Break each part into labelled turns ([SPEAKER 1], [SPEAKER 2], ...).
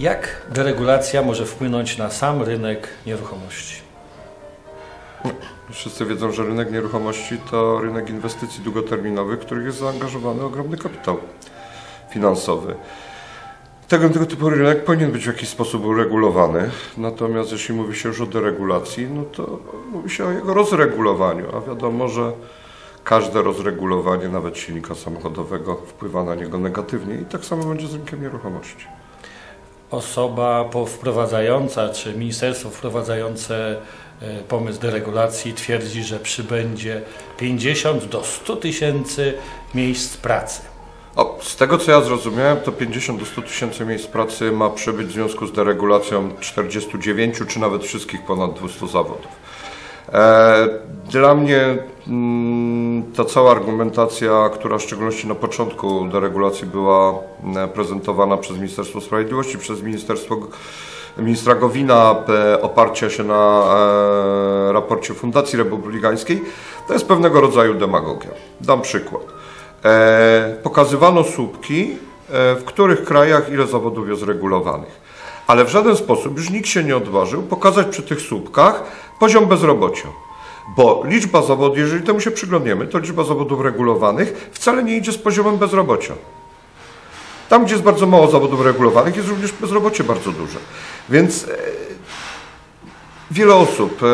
[SPEAKER 1] Jak deregulacja może wpłynąć na sam rynek nieruchomości?
[SPEAKER 2] Wszyscy wiedzą, że rynek nieruchomości to rynek inwestycji długoterminowych, w których jest zaangażowany ogromny kapitał finansowy. Tego, tego typu rynek powinien być w jakiś sposób uregulowany. Natomiast jeśli mówi się już o deregulacji, no to mówi się o jego rozregulowaniu, a wiadomo, że każde rozregulowanie, nawet silnika samochodowego, wpływa na niego negatywnie i tak samo będzie z rynkiem nieruchomości.
[SPEAKER 1] Osoba wprowadzająca, czy ministerstwo wprowadzające e, pomysł deregulacji twierdzi, że przybędzie 50 do 100 tysięcy miejsc pracy.
[SPEAKER 2] O, z tego co ja zrozumiałem, to 50 do 100 tysięcy miejsc pracy ma przybyć w związku z deregulacją 49 czy nawet wszystkich ponad 200 zawodów. E, dla mnie mm, ta cała argumentacja, która w szczególności na początku deregulacji była e, prezentowana przez Ministerstwo Sprawiedliwości, przez Ministerstwo ministra Gowina, e, oparcia się na raporcie Fundacji Republikańskiej, to jest pewnego rodzaju demagogia. Dam przykład. Pokazywano słupki, w których krajach ile zawodów jest regulowanych ale w żaden sposób już nikt się nie odważył pokazać przy tych słupkach poziom bezrobocia. Bo liczba zawodów, jeżeli temu się przyglądniemy, to liczba zawodów regulowanych wcale nie idzie z poziomem bezrobocia. Tam, gdzie jest bardzo mało zawodów regulowanych, jest również bezrobocie bardzo duże. Więc e, wiele osób, e,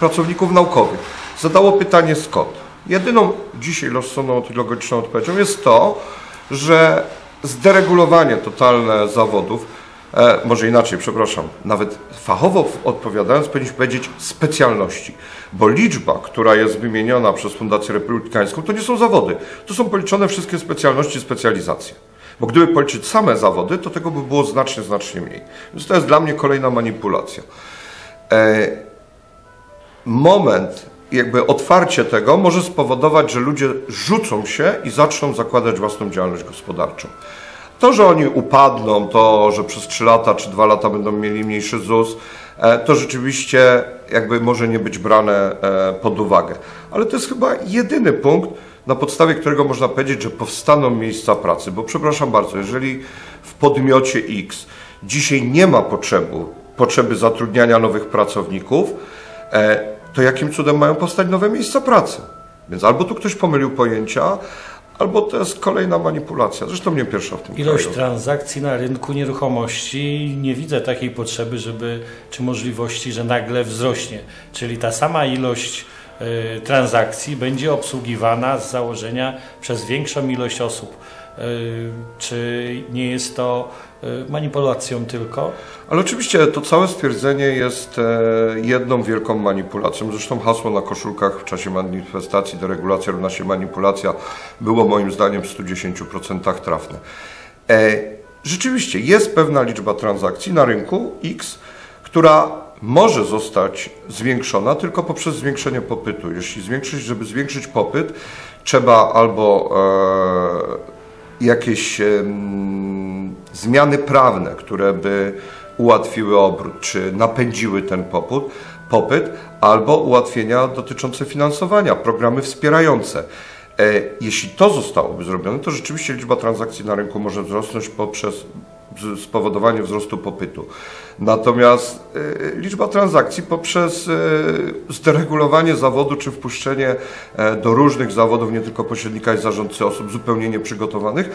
[SPEAKER 2] pracowników naukowych, zadało pytanie skąd. Jedyną dzisiaj rozsądną logiczną odpowiedzią jest to, że zderegulowanie totalne zawodów, e, może inaczej, przepraszam, nawet fachowo odpowiadając, powinniśmy powiedzieć specjalności, bo liczba, która jest wymieniona przez Fundację Republikańską, to nie są zawody, to są policzone wszystkie specjalności, specjalizacje. Bo gdyby policzyć same zawody, to tego by było znacznie, znacznie mniej. Więc to jest dla mnie kolejna manipulacja. E, moment jakby otwarcie tego może spowodować, że ludzie rzucą się i zaczną zakładać własną działalność gospodarczą. To, że oni upadną, to, że przez 3 lata czy 2 lata będą mieli mniejszy ZUS, e, to rzeczywiście jakby może nie być brane e, pod uwagę. Ale to jest chyba jedyny punkt, na podstawie którego można powiedzieć, że powstaną miejsca pracy. Bo przepraszam bardzo, jeżeli w podmiocie X dzisiaj nie ma potrzeby, potrzeby zatrudniania nowych pracowników, e, to jakim cudem mają powstać nowe miejsca pracy? Więc albo tu ktoś pomylił pojęcia, albo to jest kolejna manipulacja. Zresztą nie pierwsza w tym
[SPEAKER 1] Ilość
[SPEAKER 2] kraju.
[SPEAKER 1] transakcji na rynku nieruchomości nie widzę takiej potrzeby, żeby, czy możliwości, że nagle wzrośnie. Czyli ta sama ilość y, transakcji będzie obsługiwana z założenia przez większą ilość osób. Y, czy nie jest to y, manipulacją tylko?
[SPEAKER 2] Ale oczywiście to całe stwierdzenie jest e, jedną wielką manipulacją. Zresztą hasło na koszulkach w czasie manifestacji deregulacja równa się manipulacja było moim zdaniem w 110% trafne. E, rzeczywiście jest pewna liczba transakcji na rynku X, która może zostać zwiększona tylko poprzez zwiększenie popytu. Jeśli zwiększyć, żeby zwiększyć popyt, trzeba albo e, jakieś zmiany prawne, które by ułatwiły obrót, czy napędziły ten popyt, popyt albo ułatwienia dotyczące finansowania, programy wspierające. E, jeśli to zostałoby zrobione, to rzeczywiście liczba transakcji na rynku może wzrosnąć poprzez spowodowanie wzrostu popytu. Natomiast e, liczba transakcji poprzez e, zderegulowanie zawodu czy wpuszczenie do różnych zawodów, nie tylko pośrednika i zarządcy osób zupełnie nieprzygotowanych,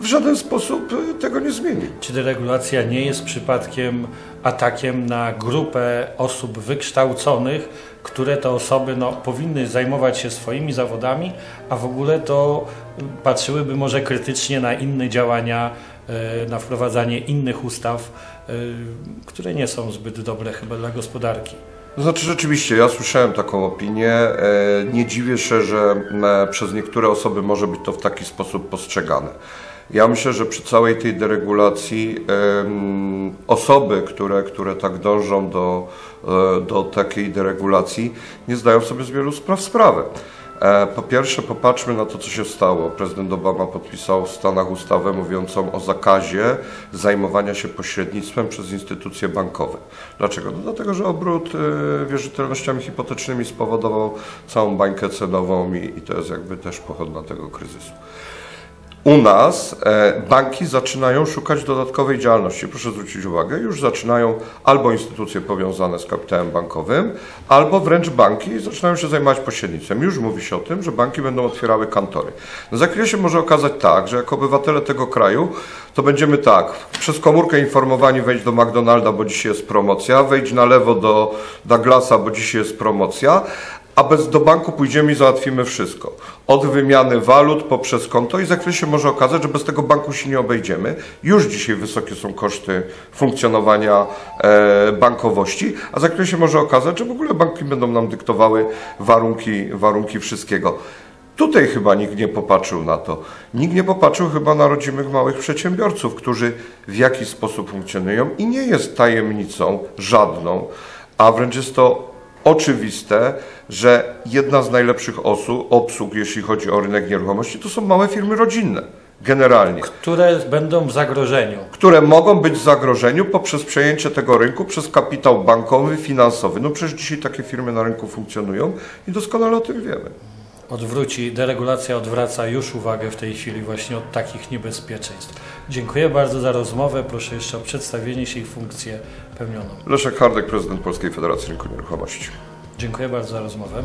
[SPEAKER 2] w żaden sposób e, tego nie zmieni.
[SPEAKER 1] Czy deregulacja nie jest przypadkiem atakiem na grupę osób wykształconych, które te osoby no, powinny zajmować się swoimi zawodami, a w ogóle to patrzyłyby może krytycznie na inne działania, e, na wprowadzanie innych ustaw, e, które nie są zbyt dobre chyba dla gospodarki.
[SPEAKER 2] To znaczy rzeczywiście, ja słyszałem taką opinię. Nie dziwię się, że przez niektóre osoby może być to w taki sposób postrzegane. Ja myślę, że przy całej tej deregulacji osoby, które, które tak dążą do, e, do takiej deregulacji, nie zdają sobie z wielu spraw sprawę. E, po pierwsze, popatrzmy na to, co się stało. Prezydent Obama podpisał w Stanach ustawę mówiącą o zakazie zajmowania się pośrednictwem przez instytucje bankowe. Dlaczego? No dlatego, że obrót e, wierzytelnościami hipotecznymi spowodował całą bańkę cenową i, i to jest jakby też pochodna tego kryzysu. U nas e, banki zaczynają szukać dodatkowej działalności. Proszę zwrócić uwagę, już zaczynają albo instytucje powiązane z kapitałem bankowym, albo wręcz banki zaczynają się zajmować pośrednictwem. Już mówi się o tym, że banki będą otwierały kantory. No za chwilę się może okazać tak, że jako obywatele tego kraju to będziemy tak, przez komórkę informowani wejdź do McDonalda, bo dzisiaj jest promocja, wejdź na lewo do Douglasa, bo dzisiaj jest promocja, a bez do banku pójdziemy i załatwimy wszystko. Od wymiany walut poprzez konto i za chwilę się może okazać, że bez tego banku się nie obejdziemy. Już dzisiaj wysokie są koszty funkcjonowania e, bankowości, a za chwilę się może okazać, że w ogóle banki będą nam dyktowały warunki, warunki wszystkiego. Tutaj chyba nikt nie popatrzył na to. Nikt nie popatrzył chyba na rodzimych małych przedsiębiorców, którzy w jakiś sposób funkcjonują i nie jest tajemnicą żadną, a wręcz jest to oczywiste, że jedna z najlepszych osób, obsług, jeśli chodzi o rynek nieruchomości, to są małe firmy rodzinne, generalnie,
[SPEAKER 1] które będą w zagrożeniu.
[SPEAKER 2] które mogą być w zagrożeniu poprzez przejęcie tego rynku przez kapitał bankowy, finansowy. No przecież dzisiaj takie firmy na rynku funkcjonują i doskonale o tym wiemy.
[SPEAKER 1] Odwróci, deregulacja odwraca już uwagę w tej chwili właśnie od takich niebezpieczeństw. Dziękuję bardzo za rozmowę. Proszę jeszcze o przedstawienie się i funkcję pełnioną.
[SPEAKER 2] Leszek Hardek, prezydent Polskiej Federacji Rynku Nieruchomości.
[SPEAKER 1] Dziękuję bardzo za rozmowę.